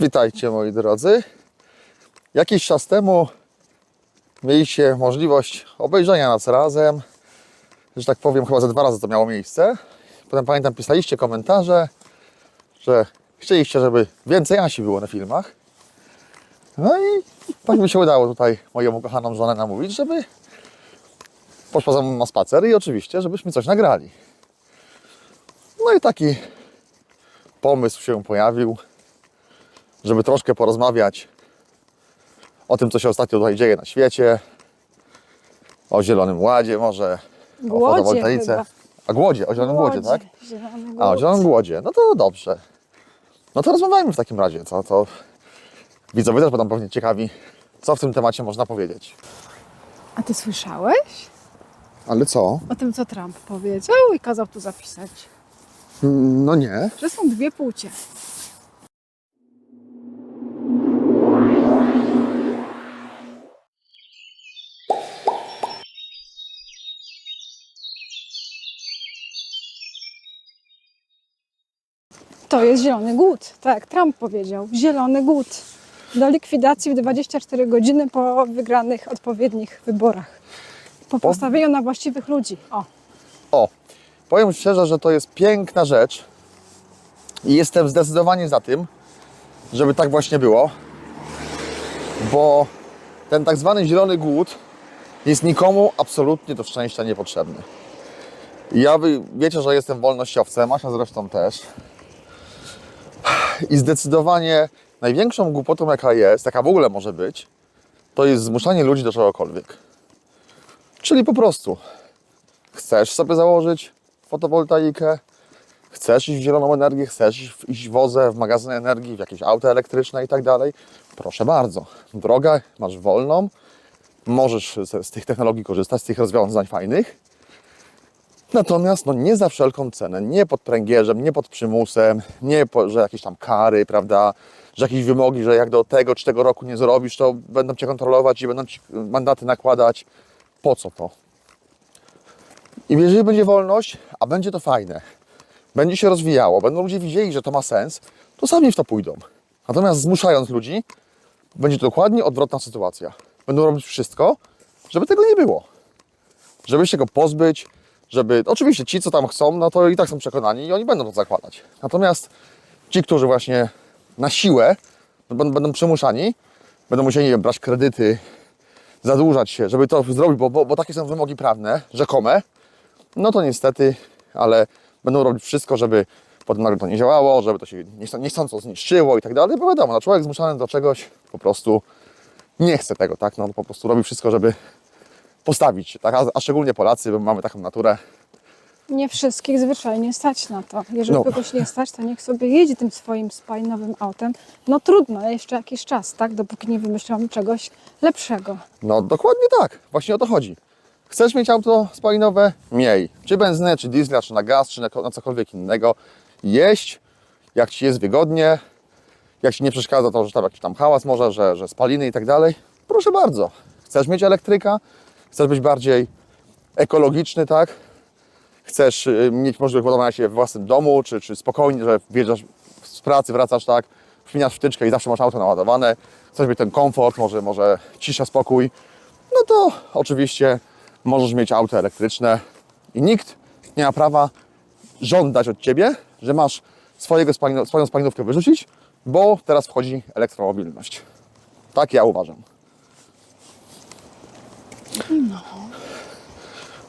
Witajcie moi drodzy. Jakiś czas temu mieliście możliwość obejrzenia nas razem. Że tak powiem, chyba ze dwa razy to miało miejsce. Potem pamiętam, pisaliście komentarze, że chcieliście, żeby więcej Asi było na filmach. No i tak mi się udało tutaj moją ukochaną żonę namówić, żeby poszła ze mną na spacer i oczywiście, żebyśmy coś nagrali. No i taki pomysł się pojawił, żeby troszkę porozmawiać o tym, co się ostatnio tutaj dzieje na świecie, o Zielonym Ładzie może, o Głodzie fotowoltaice. chyba. A głodzie, o Zielonym Głodzie, tak? Zielony A, o głód. Zielonym Głodzie. No to dobrze. No to rozmawiajmy w takim razie, co to widzowie też będą pewnie ciekawi, co w tym temacie można powiedzieć. A ty słyszałeś Ale co? o tym, co Trump powiedział i kazał tu zapisać? No nie. Że są dwie płcie. To jest zielony głód, tak jak Trump powiedział. Zielony głód. Do likwidacji w 24 godziny po wygranych odpowiednich wyborach. Po postawieniu na właściwych ludzi. O, O, powiem szczerze, że to jest piękna rzecz i jestem zdecydowanie za tym, żeby tak właśnie było, bo ten tak zwany zielony głód jest nikomu absolutnie do szczęścia niepotrzebny. Ja wy wiecie, że jestem wolnościowcem, Asia zresztą też. I zdecydowanie największą głupotą, jaka jest, jaka w ogóle może być, to jest zmuszanie ludzi do czegokolwiek. Czyli po prostu chcesz sobie założyć fotowoltaikę, chcesz iść w zieloną energię, chcesz iść w- iść w magazyn energii, w jakieś auto elektryczne i tak dalej, proszę bardzo. Droga, masz wolną, możesz z, z tych technologii korzystać, z tych rozwiązań fajnych. Natomiast no, nie za wszelką cenę, nie pod pręgierzem, nie pod przymusem, nie, po, że jakieś tam kary, prawda, że jakieś wymogi, że jak do tego czy tego roku nie zrobisz, to będą Cię kontrolować i będą Ci mandaty nakładać. Po co to? I jeżeli będzie wolność, a będzie to fajne, będzie się rozwijało, będą ludzie widzieli, że to ma sens, to sami w to pójdą. Natomiast zmuszając ludzi, będzie to dokładnie odwrotna sytuacja. Będą robić wszystko, żeby tego nie było. Żeby się go pozbyć, żeby... Oczywiście ci, co tam chcą, no to i tak są przekonani i oni będą to zakładać. Natomiast ci, którzy właśnie na siłę będą, będą przymuszani, będą musieli, wiem, brać kredyty, zadłużać się, żeby to zrobić, bo, bo, bo takie są wymogi prawne, rzekome, no to niestety, ale będą robić wszystko, żeby potem nagle to nie działało, żeby to się niechcą- niechcąco zniszczyło i tak dalej, bo wiadomo, no człowiek zmuszany do czegoś po prostu nie chce tego, tak, no po prostu robi wszystko, żeby postawić tak, a, a szczególnie Polacy, bo mamy taką naturę, Nie wszystkich zwyczajnie stać na to. Jeżeli No. kogoś nie stać, to niech sobie jedzie tym swoim spalinowym autem. No trudno, jeszcze jakiś czas, tak? Dopóki nie wymyślą czegoś lepszego. no dokładnie tak, właśnie o to chodzi. Chcesz mieć auto spalinowe? Miej. Czy benzynę, czy diesla, czy na gaz, czy na, na cokolwiek innego. Jeść, jak Ci jest wygodnie, jak Ci nie przeszkadza to, że tam jakiś tam hałas może, że, że spaliny i tak dalej, proszę bardzo. Chcesz mieć elektryka? Chcesz być bardziej ekologiczny, tak? Chcesz y, mieć możliwość ładowania się w własnym domu, czy, czy spokojnie, że wjeżdżasz z pracy, wracasz, tak? Wpinasz wtyczkę i zawsze masz auto naładowane. Chcesz mieć ten komfort, może, może cisza, spokój. No to oczywiście możesz mieć auto elektryczne i nikt nie ma prawa żądać od Ciebie, że masz swojego spalino, swoją spalinówkę wyrzucić, bo teraz wchodzi elektromobilność. Tak ja uważam.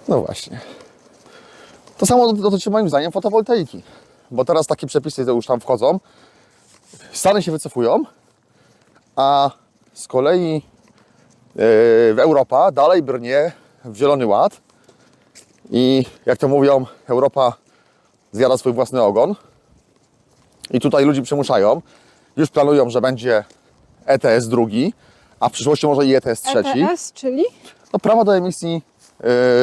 No właśnie. To samo dotyczy moim zdaniem fotowoltaiki, bo teraz takie przepisy już tam wchodzą. Stany się wycofują, a z kolei yy, Europa dalej brnie w zielony ład i jak to mówią, Europa zjada swój własny ogon i tutaj ludzi przymuszają. Już planują, że będzie ETS drugi, a w przyszłości może i ETS trzeci ETS, czyli no, prawo do emisji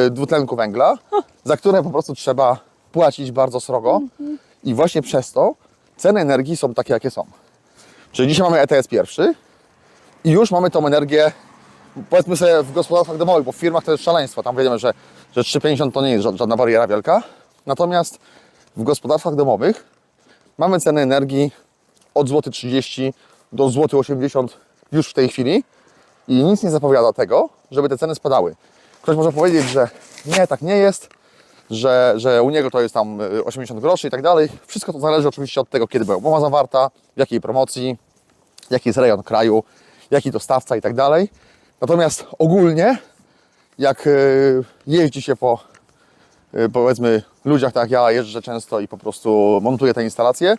y, dwutlenku węgla, za które po prostu trzeba płacić bardzo srogo. I właśnie przez to ceny energii są takie, jakie są. Czyli dzisiaj mamy ETS pierwszy i już mamy tą energię, powiedzmy sobie w gospodarstwach domowych, bo w firmach to jest szaleństwo, tam wiemy, że, że 3,50 to nie jest ża- żadna bariera wielka, natomiast w gospodarstwach domowych mamy ceny energii od złoty 30 do złoty 80 już w tej chwili i nic nie zapowiada tego, żeby te ceny spadały. Ktoś może powiedzieć, że nie, tak nie jest, że, że u niego to jest tam y, 80 groszy i tak dalej. Wszystko to zależy oczywiście od tego, kiedy była umowa zawarta, w jakiej promocji, jaki jest rejon kraju, jaki dostawca i tak dalej. Natomiast ogólnie, jak y, jeździ się po y, powiedzmy ludziach tak jak ja jeżdżę często i po prostu montuję te instalacje,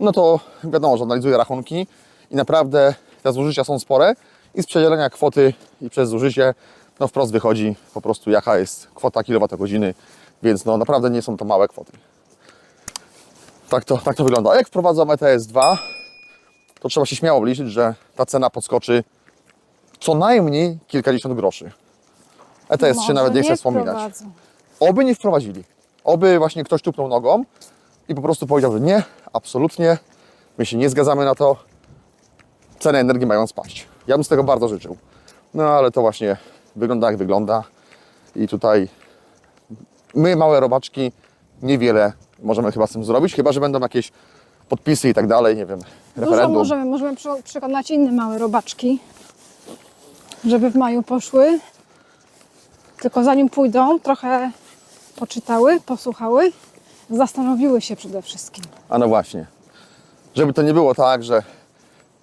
no to wiadomo, że analizuję rachunki i naprawdę te zużycia są spore i z przedzielenia kwoty i przez zużycie no wprost wychodzi po prostu jaka jest kwota kilowatogodziny, więc no naprawdę nie są to małe kwoty. Tak to, tak to wygląda. A jak wprowadzą ETS 2, to trzeba się śmiało liczyć, że ta cena podskoczy co najmniej kilkadziesiąt groszy. ETS 3 nawet nie chcę wspominać. Oby nie wprowadzili. Oby właśnie ktoś tupnął nogą i po prostu powiedział, że nie, absolutnie, my się nie zgadzamy na to, ceny energii mają spaść. Ja bym z tego bardzo życzył. No ale to właśnie wygląda jak wygląda i tutaj my, małe robaczki, niewiele możemy chyba z tym zrobić, chyba że będą jakieś podpisy i tak dalej, nie wiem, Dużo referendum. możemy, możemy przy- przekonać inne małe robaczki, żeby w maju poszły. Tylko zanim pójdą, trochę poczytały, posłuchały, zastanowiły się przede wszystkim. A no właśnie. Żeby to nie było tak, że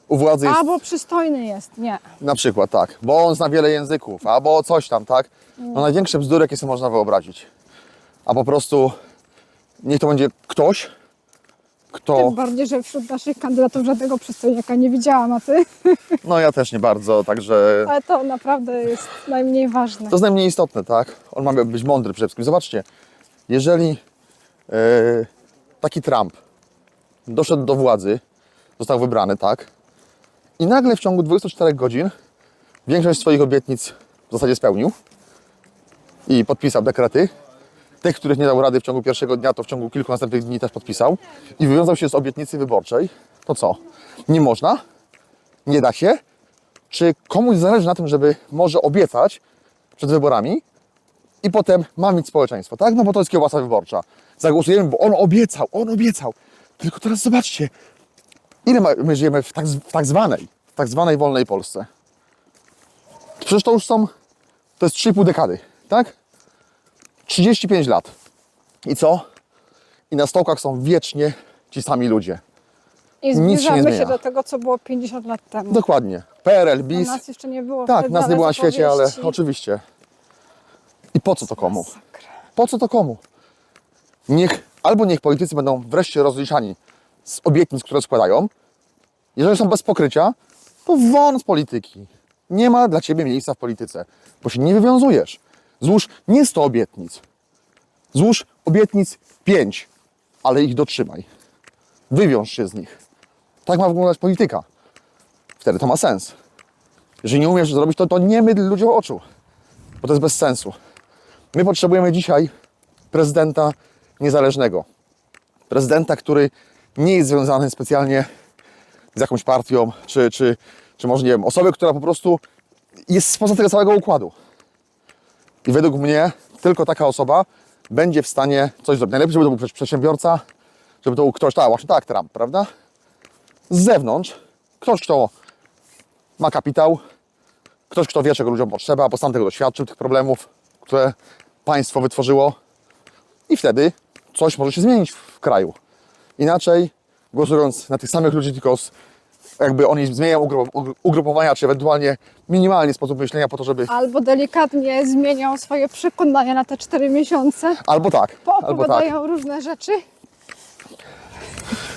u władzy jest Albo przystojny jest, nie. Na przykład tak, bo on zna wiele języków, albo coś tam, tak? No największe bzdury, jakie sobie można wyobrazić. A po prostu niech to będzie ktoś, kto... Tym bardziej, że wśród naszych kandydatów żadnego przystojniaka nie widziałam, a ty? No ja też nie bardzo, także Ale to naprawdę jest najmniej ważne. to jest najmniej istotne, tak? On ma być mądry przede wszystkim. Zobaczcie, jeżeli e, taki Trump doszedł do władzy, został wybrany, tak? I nagle w ciągu 24 godzin większość swoich obietnic w zasadzie spełnił i podpisał dekrety. Tych, których nie dał rady w ciągu pierwszego dnia, to w ciągu kilku następnych dni też podpisał i wywiązał się z obietnicy wyborczej. To co? Nie można? Nie da się? Czy komuś zależy na tym, żeby może obiecać przed wyborami i potem mamić społeczeństwo, tak? No bo to jest kiełbasa wyborcza. Zagłosujemy, bo on obiecał, on obiecał. Tylko teraz zobaczcie, ile my żyjemy w tak, w tak zwanej, w tak zwanej wolnej Polsce. Przecież to już są, to jest 3,5 dekady, tak? 35 lat. I co? I na stołkach są wiecznie ci sami ludzie. I się zbliżamy się zmienia. do tego, co było 50 lat temu. Dokładnie. PRL, A BIS. nas jeszcze nie było Tak, nas nie było na świecie, ale oczywiście. I po co to komu? Po co to komu? Niech, albo niech politycy będą wreszcie rozliczani z obietnic, które składają. Jeżeli są bez pokrycia, to won z polityki. Nie ma dla ciebie miejsca w polityce, bo się nie wywiązujesz. Złóż nie 100 obietnic. Złóż obietnic 5, ale ich dotrzymaj. Wywiąż się z nich. Tak ma wyglądać polityka. Wtedy to ma sens. Jeżeli nie umiesz zrobić to, to nie mydl ludziom oczu, bo to jest bez sensu. My potrzebujemy dzisiaj prezydenta niezależnego. Prezydenta, który nie jest związany specjalnie z jakąś partią, czy, czy, czy może nie wiem, osobę, która po prostu jest spoza tego całego układu. I według mnie tylko taka osoba będzie w stanie coś zrobić. Najlepiej, żeby to był przedsiębiorca, żeby to był ktoś, tak, właśnie tak, Trump, prawda? Z zewnątrz, ktoś, kto ma kapitał, ktoś, kto wie, czego ludziom potrzeba, bo sam tego doświadczył, tych problemów, które państwo wytworzyło i wtedy coś może się zmienić w kraju. Inaczej, głosując na tych samych ludzi, tylko z, jakby oni zmieniają ugru- ugrupowania, czy ewentualnie minimalnie sposób myślenia po to, żeby... Albo delikatnie zmienią swoje przekonania na te 4 miesiące, Albo tak, albo tak. różne rzeczy,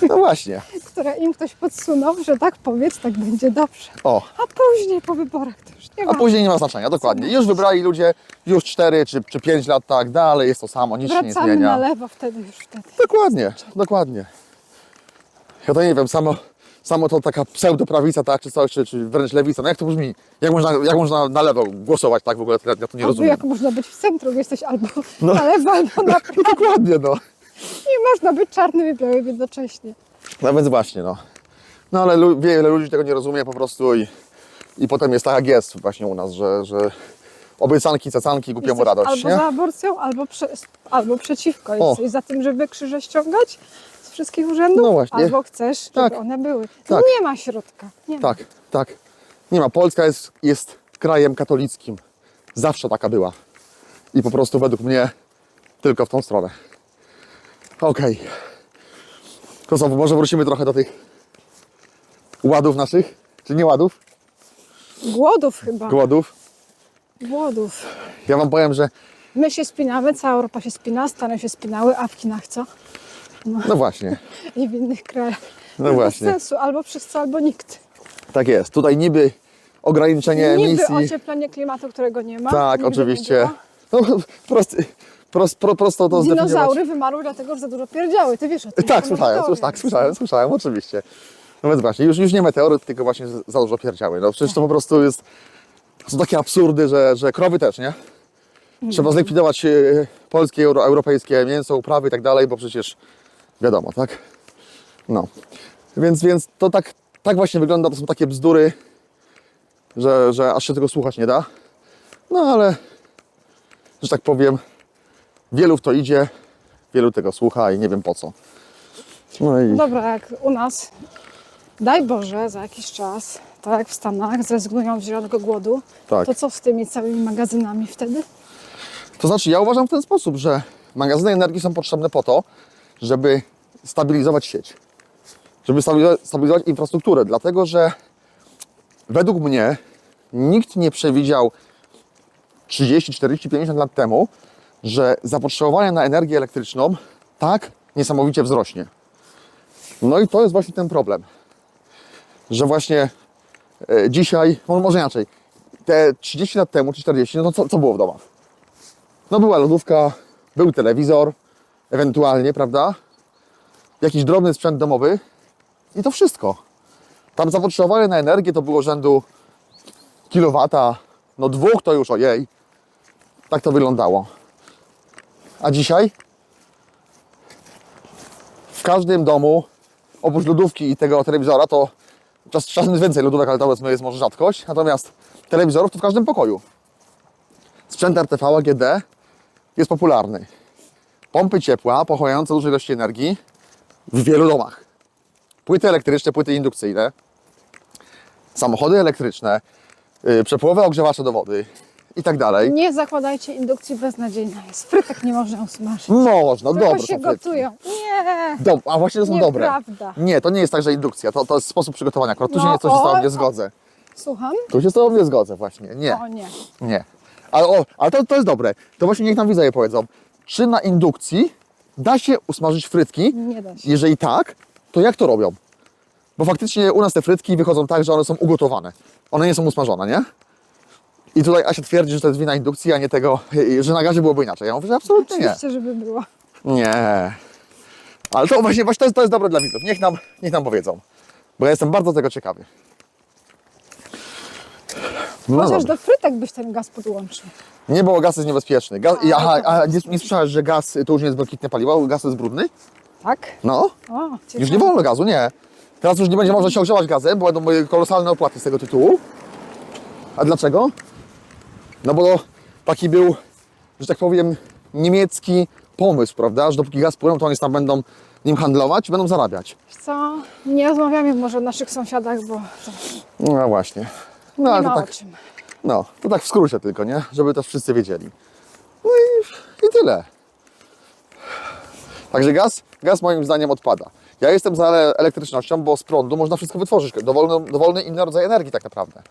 No właśnie. które im ktoś podsunął, że tak powiedz, tak będzie dobrze. O, A później po wyborach to już nie a ma. później nie ma znaczenia, dokładnie. Już wybrali ludzie, już 4 czy, czy 5 lat tak dalej, jest to samo, nic się nie Wracamy zmienia. na lewo wtedy już wtedy. Dokładnie, dokładnie. Ja to nie wiem, samo, samo to taka pseudoprawica, tak, czy coś, czy, czy wręcz lewica, no jak to brzmi? Jak można, jak można na lewo głosować, tak, w ogóle, ja to nie Albo rozumiem. jak można być w centrum, jesteś albo No. na lewo, albo na prawo. Dokładnie, no. Nie można być czarnym i białym jednocześnie. No więc właśnie, no. No ale lu- wiele ludzi tego nie rozumie po prostu i, i potem jest tak jak jest właśnie u nas, że, że obiecanki, cacanki, głupiemu radość, albo nie? za aborcją, albo, prze, albo przeciwko. O. Jesteś za tym, żeby krzyże ściągać wszystkich urzędów? No właśnie. Albo chcesz, żeby Tak. one były. Tak. No nie ma środka. Nie ma. Tak, tak. Nie ma. Polska jest, jest krajem katolickim. Zawsze taka była. I po prostu według mnie tylko w tą stronę. Okej. To co, może wrócimy trochę do tych ładów naszych? Czy nie ładów? Głodów chyba. Głodów. Głodów. Ja Wam powiem, że My się spinamy, cała Europa się spina, Stany się spinały, a w Chinach co? no właśnie, I w innych krajach. No Bez właśnie. sensu, albo wszyscy, albo nikt. tak jest. Tutaj niby ograniczenie Niby emisji. ocieplenie klimatu, którego nie ma. Tak, oczywiście. No, prosty, prost, pro, prosto to zdefiniować. Dinozaury wymarły dlatego, że za dużo pierdziały. Ty wiesz o tym. Tak, słyszałem, słysz, tak, słyszałem, słyszałem, oczywiście. No więc właśnie, już, już nie meteoryt, tylko właśnie za dużo pierdziały. No przecież to po prostu jest, są takie absurdy, że, że krowy też, nie? Trzeba zlikwidować e, polskie, euro, europejskie mięso, uprawy i tak dalej, bo przecież wiadomo, tak? No. Więc, więc to tak, tak właśnie wygląda, to są takie bzdury, że, że aż się tego słuchać nie da. No ale, że tak powiem, wielu w to idzie, wielu tego słucha i nie wiem po co. No i Dobra, jak u nas, daj Boże, za jakiś czas, tak jak w Stanach, zrezygnują z zielonego głodu, tak. to co z tymi całymi magazynami wtedy? To znaczy, ja uważam w ten sposób, że magazyny energii są potrzebne po to, żeby stabilizować sieć, żeby stabilizować, stabilizować infrastrukturę, dlatego że według mnie nikt nie przewidział 30, 40, 50 lat temu, że zapotrzebowanie na energię elektryczną tak niesamowicie wzrośnie. No i to jest właśnie ten problem, że właśnie e, dzisiaj, może może inaczej, te 30 lat temu czy 40, no to co, co było w domach? No była lodówka, był telewizor, ewentualnie, prawda? Jakiś drobny sprzęt domowy i to wszystko. Tam zapotrzebowanie na energię to było rzędu kilowata, no dwóch to już ojej. Tak to wyglądało. A dzisiaj w każdym domu, oprócz lodówki i tego telewizora, to czas, czasem jest więcej lodówek, ale to jest może rzadkość. Natomiast telewizorów to w każdym pokoju. Sprzęt RTV AGD jest popularny. Pompy ciepła pochłaniające duże ilości energii w wielu domach. Płyty elektryczne, płyty indukcyjne, samochody elektryczne, yy, przepływowe ogrzewacze do wody i tak dalej. Nie zakładajcie indukcji beznadziejna jest. Frytek nie można usmażyć. Można, Tylko dobre się są frytki. gotują. Nie! Dob- a właśnie to są dobre. Nieprawda. Nie, to nie jest tak, że indukcja, to, to jest sposób przygotowania. Akurat tu się No, nie, z tobą nie o. zgodzę. Słucham? Tu się z tobą nie zgodzę właśnie, nie. O nie. Nie. Ale, o, ale to, to jest dobre. To właśnie niech nam widzowie powiedzą, czy na indukcji da się usmażyć frytki? Nie da się. Jeżeli tak, to jak to robią? Bo faktycznie u nas te frytki wychodzą tak, że one są ugotowane. One nie są usmażone, nie? I tutaj Asia twierdzi, że to jest wina indukcji, a nie tego, że na gazie byłoby inaczej. Ja mówię, że absolutnie nie. Oczywiście, żeby było. Nie. Ale to właśnie, właśnie to, jest, to jest dobre dla widzów. Niech nam, niech nam powiedzą. Bo ja jestem bardzo tego ciekawy. No Chociaż do frytek byś ten gaz podłączył. Nie, bo gaz jest niebezpieczny. Gaz, A, aha, to a nie, nie słyszałeś, że gaz to już nie jest błękitne paliwo, gaz jest brudny? Tak? No, O, już nie wolno gazu, nie. Teraz już nie będzie można się ogrzewać gazem, bo będą moje kolosalne opłaty z tego tytułu. A dlaczego? No bo taki był, że tak powiem, niemiecki pomysł, prawda? Że dopóki gaz płyną, to oni tam będą nim handlować i będą zarabiać. Wiesz co? Nie rozmawiamy może o naszych sąsiadach, bo to No właśnie. No nie ale ma to o tak, czym. no, to tak w skrócie tylko, nie? Żeby też wszyscy wiedzieli. No i, i tyle. Także gaz, gaz moim zdaniem odpada. Ja jestem za ele- elektrycznością, bo z prądu można wszystko wytworzyć. Dowolny, dowolny inny rodzaj energii tak naprawdę.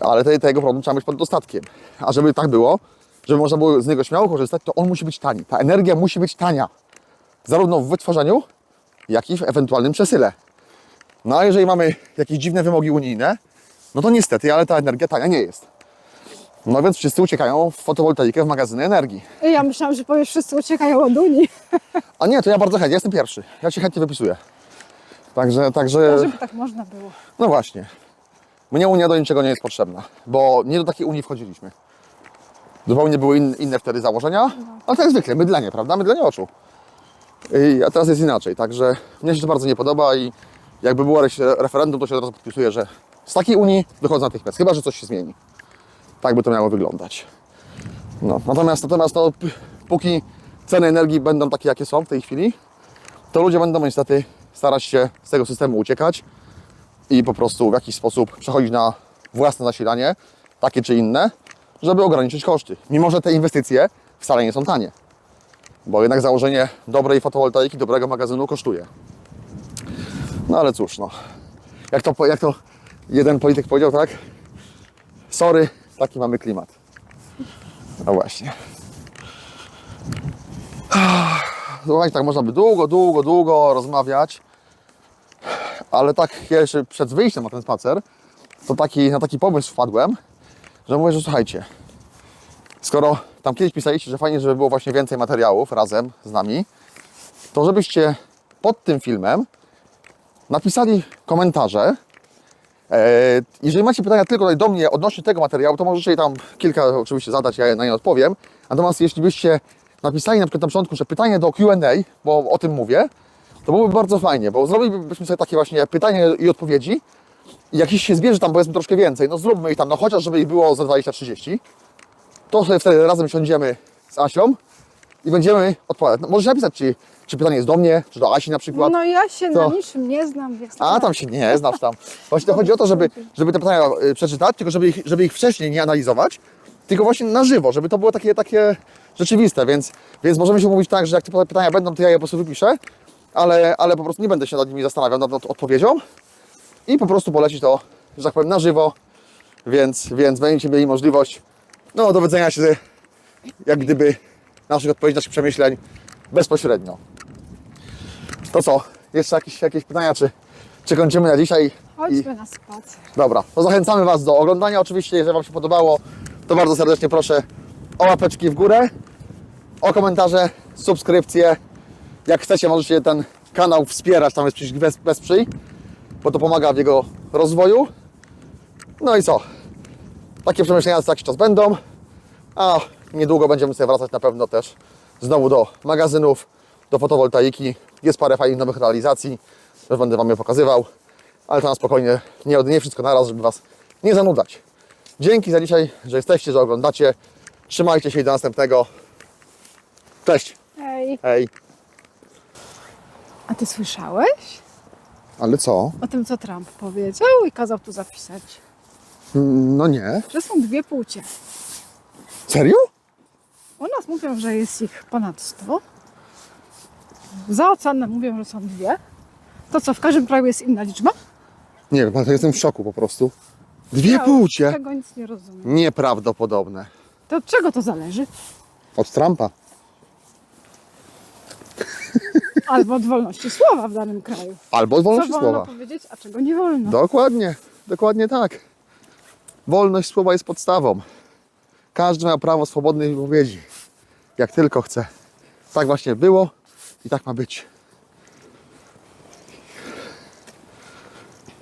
Ale te, tego prądu trzeba mieć pod dostatkiem. A żeby tak było, żeby można było z niego śmiało korzystać, to on musi być tani. Ta energia musi być tania. Zarówno w wytwarzaniu, jak i w ewentualnym przesyle. No a jeżeli mamy jakieś dziwne wymogi unijne, no to niestety, ale ta energia tania nie jest. No więc wszyscy uciekają w fotowoltaikę, w magazyny energii. Ja myślałam, że powiesz, wszyscy uciekają od Unii. A nie, to ja bardzo chętnie, jestem pierwszy. Ja się chętnie wypisuję. Także, także, Żeby tak można było. no właśnie. Mnie Unia do niczego nie jest potrzebna, bo nie do takiej Unii wchodziliśmy. Zupełnie były in, inne wtedy założenia, ale tak jak zwykle, mydlenie, prawda? Mydlenie oczu. I, a teraz jest inaczej, także mnie się to bardzo nie podoba i jakby było re- referendum, to się od razu podpisuję, że z takiej Unii wychodzę natychmiast, chyba, że coś się zmieni. Tak by to miało wyglądać. No, natomiast, natomiast no, póki ceny energii będą takie, jakie są w tej chwili, to ludzie będą niestety starać się z tego systemu uciekać i po prostu w jakiś sposób przechodzić na własne zasilanie, takie czy inne, żeby ograniczyć koszty. Mimo, że te inwestycje wcale nie są tanie. Bo jednak założenie dobrej fotowoltaiki, dobrego magazynu kosztuje. No ale cóż, no. Jak to, jak to jeden polityk powiedział, tak? Sorry, taki mamy klimat. No właśnie. Słuchajcie, tak można by długo, długo, długo rozmawiać, ale tak jeszcze przed wyjściem na ten spacer, to taki, na taki pomysł wpadłem, że mówię, że słuchajcie, skoro tam kiedyś pisaliście, że fajnie, żeby było właśnie więcej materiałów razem z nami, to żebyście pod tym filmem napisali komentarze. E, Jeżeli macie pytania tylko do mnie odnośnie tego materiału, to możecie je tam kilka oczywiście zadać, ja na nie odpowiem. Natomiast jeśli byście napisali na przykład na początku, że pytanie do Q&A, bo o tym mówię, to byłoby bardzo fajnie, bo zrobilibyśmy sobie takie właśnie pytania i odpowiedzi. I jak się zbierze tam powiedzmy troszkę więcej, no zróbmy ich tam, no chociaż żeby ich było za 20-30, to sobie wtedy razem siądziemy z Asią i będziemy odpowiadać. No, możecie napisać, czy, czy pytanie jest do mnie, czy do Asi na przykład. No ja się To- na niczym nie znam, więc... A tam się nie znasz tam. Właśnie to chodzi o to, żeby, żeby te pytania y, przeczytać, tylko żeby ich, żeby ich wcześniej nie analizować, tylko właśnie na żywo, żeby to było takie, takie rzeczywiste, więc, więc możemy się mówić tak, że jak te pytania będą, to ja je po prostu wypiszę, ale, ale po prostu nie będę się nad nimi zastanawiał, nad, nad odpowiedzią i po prostu poleci to, że tak powiem, na żywo, więc, więc będziecie mieli możliwość no, dowiedzenia się jak gdyby naszych odpowiedzi, naszych przemyśleń bezpośrednio. To co? Jeszcze jakieś, jakieś pytania, czy, czy kończymy na dzisiaj? I, Chodźmy na spacer. dobra, to zachęcamy Was do oglądania. Oczywiście, jeżeli Wam się podobało, to bardzo serdecznie proszę o łapeczki w górę, o komentarze, subskrypcje. Jak chcecie, możecie ten kanał wspierać, tam jest przycisk wes- wesprzyj, bo to pomaga w jego rozwoju. No i co? Takie przemyślenia za jakiś czas będą, a niedługo będziemy sobie wracać na pewno też znowu do magazynów, do fotowoltaiki. Jest parę fajnych nowych realizacji, też będę Wam je pokazywał, ale to na spokojnie, nie, nie wszystko naraz, żeby Was nie zanudzać. Dzięki za dzisiaj, że jesteście, że oglądacie. Trzymajcie się i do następnego. Cześć. Ej, Hej. A ty słyszałeś Ale co? o tym, co Trump powiedział i kazał tu zapisać? No nie. Że są dwie płcie. Serio? U nas mówią, że jest ich ponad 100. Za oceanem mówią, że są dwie. To co, w każdym kraju jest inna liczba? Nie wiem, ale jestem w szoku po prostu. Dwie Ja płcie? Tego nic nie rozumiem. Nieprawdopodobne. To od czego to zależy? Od Trumpa. Albo od wolności słowa w danym kraju. Albo od Co wolności wolno słowa. powiedzieć, a czego nie wolno. Dokładnie, dokładnie tak. Wolność słowa jest podstawą. Każdy ma prawo swobodnej wypowiedzi, jak tylko chce. Tak właśnie było i tak ma być.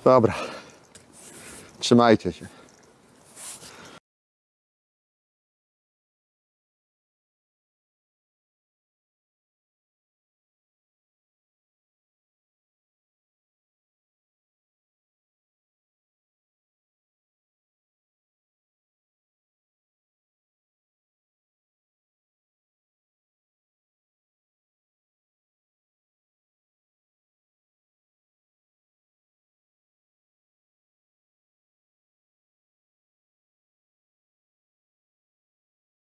Dobra. Trzymajcie się.